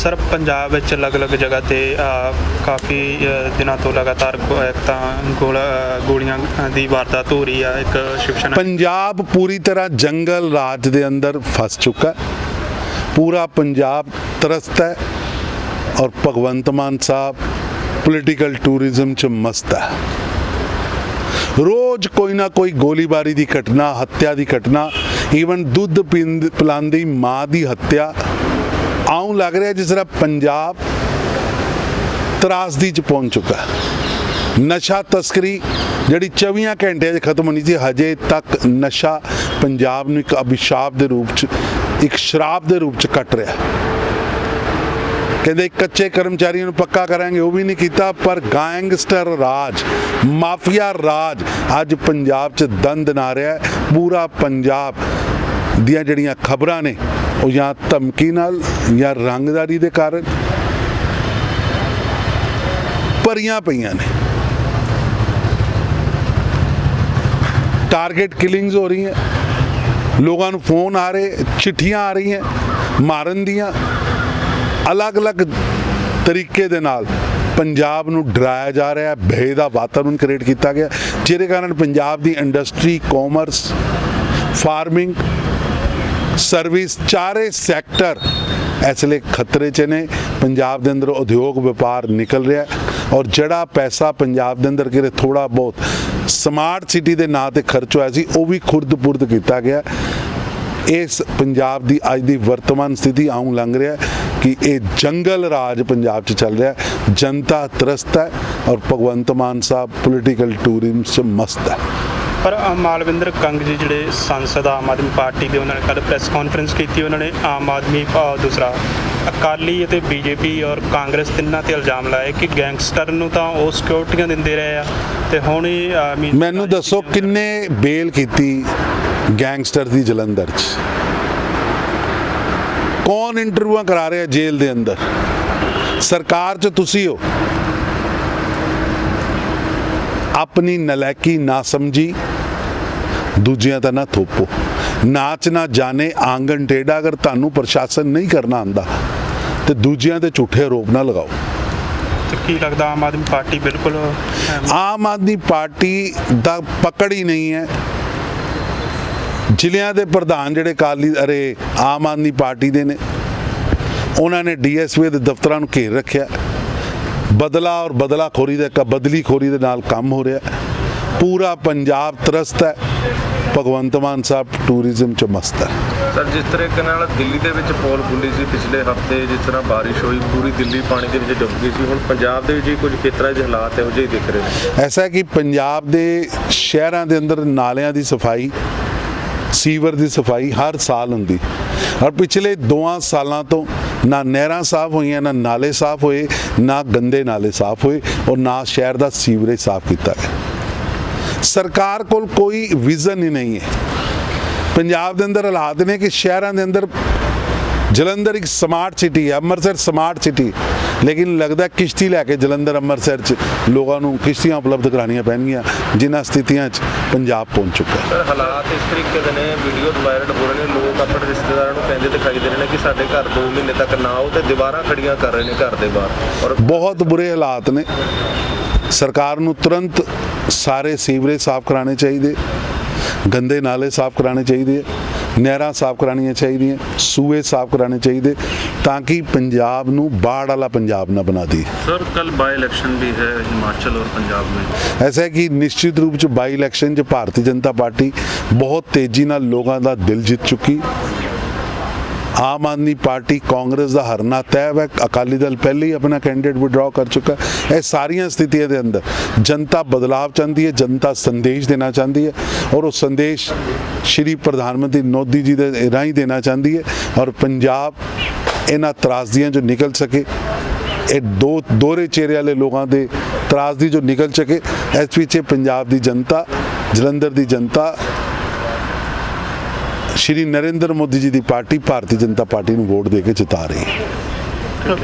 Sir, Punjab ਵਿੱਚ ਅਲੱਗ-ਅਲੱਗ ਜਗ੍ਹਾ ਤੇ ਕਾਫੀ ਦਿਨਾਂ ਤੋਂ ਲਗਾਤਾਰ ਇੱਕ ਤਾਂ ਗੋਲੀਆਂ ਦੀ ਵਾਰਦਾਤ ਹੋ ਰਹੀ ਆ, ਇੱਕ ਸ਼ਿਵ ਪੰਜਾਬ ਪੂਰੀ ਤਰ੍ਹਾਂ ਜੰਗਲ ਰਾਜ ਦੇ ਅੰਦਰ ਫਸ ਚੁੱਕਾ ਪੂਰਾ ਪੰਜਾਬ ਤਰਸਤ ਹੈ ਔਰ ਭਗਵੰਤ ਮਾਨ ਸਾਹਿਬ ਪੋਲੀਟੀਕਲ ਟੂਰਿਜ਼ਮ ਚ ਮਸਤ ਹੈ। ਰੋਜ਼ ਕੋਈ ਨਾ ਕੋਈ ਗੋਲੀਬਾਰੀ ਦੀ ਘਟਨਾ, ਹੱਤਿਆ ਦੀ ਘਟਨਾ ਈਵਨ ਦੁੱਧ ਪੀਂਦ ਪਿਲਾਉਂਦੀ ਮਾਂ ਦੀ ਹੱਤਿਆ ਆਉਂ ਲੱਗ ਰਿਹਾ ਜਿਸ ਤਰ੍ਹਾਂ ਪੰਜਾਬ ਤਰਾਸਦੀ ਚ ਪਹੁੰਚ ਚੁੱਕਾ ਨਸ਼ਾ ਤਸਕਰੀ ਜਿਹੜੀ 24 ਘੰਟਿਆਂ 'ਚ ਖਤਮ ਹੋਣੀ ਸੀ, ਹਜੇ ਤੱਕ ਨਸ਼ਾ ਪੰਜਾਬ ਨੂੰ ਇੱਕ ਅਭਿਸ਼ਾਪ ਦੇ ਰੂਪ 'ਚ, ਇੱਕ ਸ਼ਰਾਬ ਦੇ ਰੂਪ 'ਚ ਕੱਟ ਰਿਹਾ ਕਹਿੰਦੇ ਕੱਚੇ ਕਰਮਚਾਰੀਆਂ ਨੂੰ ਪੱਕਾ ਕਰਾਂਗੇ, ਉਹ ਵੀ ਨਹੀਂ ਕੀਤਾ, ਪਰ ਗੈਂਗਸਟਰ ਰਾਜ, ਮਾਫੀਆ ਰਾਜ ਅੱਜ ਪੰਜਾਬ 'ਚ ਦੰਦ ਨਾ ਰਿਹਾ ਪੂਰਾ ਪੰਜਾਬ ਦੀਆਂ ਜਿਹੜੀਆਂ ਖਬਰਾਂ ਨੇ ਉਹ ਜਾਂ ਧਮਕੀ ਨਾਲ ਜਾਂ ਰੰਗਦਾਰੀ ਦੇ ਕਾਰਨ ਭਰੀਆਂ ਪਈਆਂ ਨੇ। ਟਾਰਗੇਟ ਕਿਲਿੰਗਸ ਹੋ ਰਹੀਆਂ। ਲੋਕਾਂ ਨੂੰ ਫੋਨ ਆ ਰਹੇ, ਚਿੱਠੀਆਂ ਆ ਰਹੀਆਂ, ਮਾਰਨ ਦੀਆਂ। ਅਲੱਗ-ਅਲੱਗ ਤਰੀਕੇ ਦੇ ਨਾਲ ਪੰਜਾਬ ਨੂੰ ਡਰਾਇਆ ਜਾ ਰਿਹਾ ਹੈ ਭੇ ਦਾ ਵਾਤਾਵਰਣ ਕ੍ਰੀਏਟ ਕੀਤਾ ਗਿਆ। ਜਿਹਦੇ ਕਾਰਨ ਪੰਜਾਬ ਦੀ ਇੰਡਸਟਰੀ ਕਾਮਰਸ ਫਾਰਮਿੰਗ ਸਰਵਿਸ ਚਾਰੇ ਸੈਕਟਰ ਇਸ ਲਈ ਖਤਰੇ 'ਚ ਨੇ। ਪੰਜਾਬ ਦੇ ਅੰਦਰ ਉਦਯੋਗ ਵਪਾਰ ਨਿਕਲ ਰਿਹਾ ਔਰ ਜਿਹੜਾ ਪੈਸਾ ਪੰਜਾਬ ਦੇ ਅੰਦਰ ਕਿਰੇ ਥੋੜਾ ਬਹੁਤ ਸਮਾਰਟ ਸਿਟੀ ਦੇ ਨਾਂ ਤੇ ਖਰਚ ਹੋਇਆ ਸੀ, ਉਹ ਵੀ ਖੁਰਦ-ਪੁਰਦ ਕੀਤਾ ਗਿਆ। ਇਸ ਪੰਜਾਬ ਦੀ ਅੱਜ ਦੀ ਵਰਤਮਾਨ ਸਥਿਤੀ ਆਉਂ ਲੰਘ ਰਿਹਾ ਕਿ ਇਹ ਜੰਗਲ ਰਾਜ ਪੰਜਾਬ 'ਚ ਚੱਲ ਰਿਹਾ ਜਨਤਾ ਤਰਸਤ ਹੈ ਔਰ ਭਗਵੰਤ ਮਾਨ ਸਾਹਿਬ ਪੋਲੀਟੀਕਲ ਟੂਰਿਜ਼ਮ 'ਚ ਮਸਤ ਹੈ। ਪਰ ਮਾਲਵਿੰਦਰ ਕੰਗ ਜੀ ਜਿਹੜੇ ਸੰਸਦ ਆਮ ਆਦਮੀ ਪਾਰਟੀ ਦੇ ਉਹਨਾਂ ਨੇ ਕੱਲ ਪ੍ਰੈਸ ਕਾਨਫਰੰਸ ਕੀਤੀ ਉਹਨਾਂ ਨੇ ਆਮ ਆਦਮੀ ਦੂਸਰਾ ਅਕਾਲੀ ਅਤੇ ਬੀਜੇਪੀ ਔਰ ਕਾਂਗਰਸ ਤਿੰਨਾਂ ਤੇ ਇਲਜ਼ਾਮ ਲਾਏ ਕਿ ਗੈਂਗਸਟਰ ਨੂੰ ਤਾਂ ਉਹ ਸਿਕਿਉਰਟੀਆਂ ਦਿੰਦੇ ਰਹੇ ਆ ਤੇ ਹੁਣ ਇਹ ਮੈਨੂੰ ਦੱਸੋ ਕਿੰਨੇ ਬੇਲ ਕੀਤੀ ਗੈਂਗਸਟਰ ਦੀ ਜਲੰਧਰ 'ਚ? ਕੌਣ ਇੰਟਰਵਿਊਆਂ ਕਰਾ ਰਿਹਾ ਜੇਲ੍ਹ ਦੇ ਅੰਦਰ? ਸਰਕਾਰ 'ਚ ਤੁਸੀਂ ਹੋ। ਆਪਣੀ ਨਲਾਇਕੀ ਨਾ ਸਮਝੀ। ਦੂਜਿਆਂ ਤਾਂ ਨਾ ਥੋਪੋ। ਨਾਚ ਨਾ ਜਾਣੇ ਆਂਗਨ ਟੇਡਾ ਅਗਰ ਤੁਹਾਨੂੰ ਪ੍ਰਸ਼ਾਸਨ ਨਹੀਂ ਕਰਨਾ ਆਂਦਾ ਤੇ ਦੂਜਿਆਂ ਤੇ ਝੂਠੇ ਆਰੋਪ ਨਾ ਲਗਾਓ। ਤੇ ਕੀ ਲੱਗਦਾ ਆਮ ਆਦਮੀ ਪਾਰਟੀ ਬਿਲਕੁਲ ਆਮ ਆਦਮੀ ਪਾਰਟੀ ਦਾ ਪਕੜ ਹੀ ਨਹੀਂ ਹੈ। ਜ਼ਿਲ੍ਹਿਆਂ ਦੇ ਪ੍ਰਧਾਨ ਜਿਹੜੇ ਕਾਲੀ ਅਰੇ ਆਮ ਆਦਮੀ ਪਾਰਟੀ ਦੇ ਨੇ ਉਹਨਾਂ ਨੇ ਡੀਐਸਪੀ ਦੇ ਦਫ਼ਤਰਾਂ ਨੂੰ ਘੇਰ ਰੱਖਿਆ। ਬਦਲਾ ਔਰ ਬਦਲਾਖੋਰੀ ਦੇ ਕ ਬਦਲੀ ਖੋਰੀ ਦੇ ਨਾਲ ਕੰਮ ਹੋ ਰਿਹਾ। ਪੂਰਾ ਪੰਜਾਬ ਤਰਸਤ ਹੈ। ਭਗਵੰਤ ਮਾਨ ਸਾਹਿਬ ਟੂਰਿਜ਼ਮ ਚ ਮਸਤ ਹੈ। ਸਰ ਜਿਸ ਤਰੀਕੇ ਨਾਲ ਦਿੱਲੀ ਦੇ ਵਿੱਚ ਪੋਲ ਖੁੱਲੀ ਸੀ ਪਿਛਲੇ ਹਫ਼ਤੇ ਜਿਸ ਤਰ੍ਹਾਂ ਬਾਰਿਸ਼ ਹੋਈ ਪੂਰੀ ਦਿੱਲੀ ਪਾਣੀ ਦੇ ਵਿੱਚ ਡੁੱਬ ਗਈ ਸੀ। ਹੁਣ ਪੰਜਾਬ ਦੇ ਵਿੱਚ ਵੀ ਕੁਝ ਖੇਤਰਾਂ 'ਚ ਹਾਲਾਤ ਇਹੋ ਜਿਹੇ ਦਿਖ ਰਹੇ ਨੇ? ਐਸਾ ਹੈ ਕਿ ਪੰਜਾਬ ਦੇ ਸ਼ਹਿਰਾਂ ਦੇ ਅੰਦਰ ਨਾਲਿਆਂ ਦੀ ਸਫ਼ਾਈ ਸੀਵਰ ਦੀ ਸਫ਼ਾਈ ਹਰ ਸਾਲ ਹੁੰਦੀ। ਔਰ ਪਿਛਲੇ 2 ਸਾਲਾਂ ਤੋਂ ਨਾ ਨਹਿਰਾਂ ਸਾਫ਼ ਹੋਈਆਂ ਨਾ ਨਾਲੇ ਸਾਫ਼ ਹੋਏ ਨਾ ਗੰਦੇ ਨਾਲੇ ਸਾਫ਼ ਹੋਏ ਔਰ ਨਾ ਸ਼ਹਿਰ ਦਾ ਸੀਵਰੇਜ ਸਾਫ਼ ਕੀਤਾ ਗਿਆ। ਸਰਕਾਰ ਕੋਲ ਕੋਈ ਵਿਜ਼ਨ ਹੀ ਨਹੀਂ ਹੈ। ਪੰਜਾਬ ਦੇ ਅੰਦਰ ਹਾਲਾਤ ਨੇ ਕਿ ਸ਼ਹਿਰਾਂ ਦੇ ਅੰਦਰ ਜਲੰਧਰ ਇੱਕ ਸਮਾਰਟ ਸਿਟੀ ਹੈ ਅੰਮ੍ਰਿਤਸਰ ਸਮਾਰਟ ਸਿਟੀ ਲੇਕਿਨ ਲੱਗਦਾ ਕਿਸ਼ਤੀ ਲੈ ਕੇ ਜਲੰਧਰ ਅੰਮ੍ਰਿਤਸਰ ਚ ਲੋਕਾਂ ਨੂੰ ਕਿਸ਼ਤੀਆਂ ਉਪਲਬਧ ਕਰਾਉਣੀਆਂ ਪੈਣਗੀਆਂ ਜਿਨ੍ਹਾਂ ਸਥਿਤੀਆਂ ਚ ਪੰਜਾਬ ਪਹੁੰਚ ਚੁੱਕਾ ਹੈ। ਹਾਲਾਤ ਇਸ ਤਰੀਕੇ ਦੇ ਨੇ ਵੀਡੀਓ ਵਾਇਰਲ ਹੋ ਰਹੇ ਨੇ ਲੋਕ ਆਪਣੇ ਰਿਸ਼ਤੇਦਾਰਾਂ ਨੂੰ ਕਹਿੰਦੇ ਦਿਖਾਈ ਦੇ ਰਹੇ ਨੇ ਕਿ ਸਾਡੇ ਘਰ 2 ਮਹੀਨੇ ਤੱਕ ਨਾ ਆਓ ਤੇ ਦੀਵਾਰਾਂ ਖੜੀਆਂ ਕਰ ਰਹੇ ਨੇ ਘਰ ਦੇ ਬਾਹਰ। ਔਰ ਬਹੁਤ ਬੁਰੇ ਹਾਲਾਤ ਨੇ। ਸਰਕਾਰ ਨੂੰ ਤੁਰੰਤ ਸਾਰੇ ਸੀਵਰੇਜ ਸਾਫ਼ ਕਰਾਣੇ ਚਾਹੀਦੇ ਗੰਦੇ ਨਾਲੇ ਸਾਫ਼ ਕਰਾਣੇ ਚਾਹੀਦੇ ਨਹਿਰਾਂ ਸਾਫ਼ ਕਰਾਣੀਆਂ ਚਾਹੀਦੀਆਂ ਸੂਏ ਸਾਫ਼ ਕਰਾਣੇ ਚਾਹੀਦੇ ਤਾਂ ਕਿ ਪੰਜਾਬ ਨੂੰ ਬਾੜ ਵਾਲਾ ਪੰਜਾਬ ਨਾ ਬਣਾ ਦੇ। ਸਰ ਕੱਲ ਬਾਈ ਇਲੈਕਸ਼ਨ ਵੀ ਹੈ ਹਿਮਾਚਲ ਔਰ ਪੰਜਾਬ ਮੇਂ ਐਸਾ ਹੈ ਕਿ ਨਿਸ਼ਚਿਤ ਰੂਪ ਚ ਬਾਈ ਇਲੈਕਸ਼ਨ ਚ ਭਾਰਤੀ ਜਨਤਾ ਪਾਰਟੀ ਬਹੁਤ ਤੇਜ਼ੀ ਨਾਲ ਲੋਕਾਂ ਦਾ ਦਿਲ ਜਿੱਤ ਚੁੱਕੀ ਆਮ ਆਦਮੀ ਪਾਰਟੀ ਕਾਂਗਰਸ ਦਾ ਹਰਨਾ ਤੈਅ ਹੈ। ਅਕਾਲੀ ਦਲ ਪਹਿਲੇ ਹੀ ਆਪਣਾ ਕੈਂਡੀਡੇਟ ਵਿਡਰਾਅ ਕਰ ਚੁੱਕਾ ਹੈ। ਇਹ ਸਾਰੀਆਂ ਸਥਿਤੀਆਂ ਦੇ ਅੰਦਰ ਜਨਤਾ ਬਦਲਾਵ ਚਾਹੁੰਦੀ ਹੈ, ਜਨਤਾ ਸੰਦੇਸ਼ ਦੇਣਾ ਚਾਹੁੰਦੀ ਹੈ ਔਰ ਉਹ ਸੰਦੇਸ਼ ਸ਼੍ਰੀ ਪ੍ਰਧਾਨ ਮੰਤਰੀ ਮੋਦੀ ਜੀ ਦੇ ਰਾਹੀਂ ਦੇਣਾ ਚਾਹੁੰਦੀ ਹੈ ਔਰ ਪੰਜਾਬ ਇਹਨਾਂ ਤਰਾਸਦੀਆਂ ਜੋ ਨਿਕਲ ਸਕੇ। ਇਹ ਦੋ ਦੋਰੇ ਚਿਹਰੇ ਵਾਲੇ ਲੋਕਾਂ ਦੇ ਤਰਾਸਦੀ ਜੋ ਨਿਕਲ ਸਕੇ। ਇਸ ਵਿੱਚ ਪੰਜਾਬ ਦੀ ਜਨਤਾ, ਜਲੰਧਰ ਦੀ ਜਨਤਾ ਸ਼੍ਰੀ ਨਰਿੰਦਰ ਮੋਦੀ ਜੀ ਦੀ ਪਾਰਟੀ ਭਾਰਤੀ ਜਨਤਾ ਪਾਰਟੀ ਨੂੰ ਵੋਟ ਦੇ ਕੇ ਜਿਤਾ ਰਹੀ ਹੈ।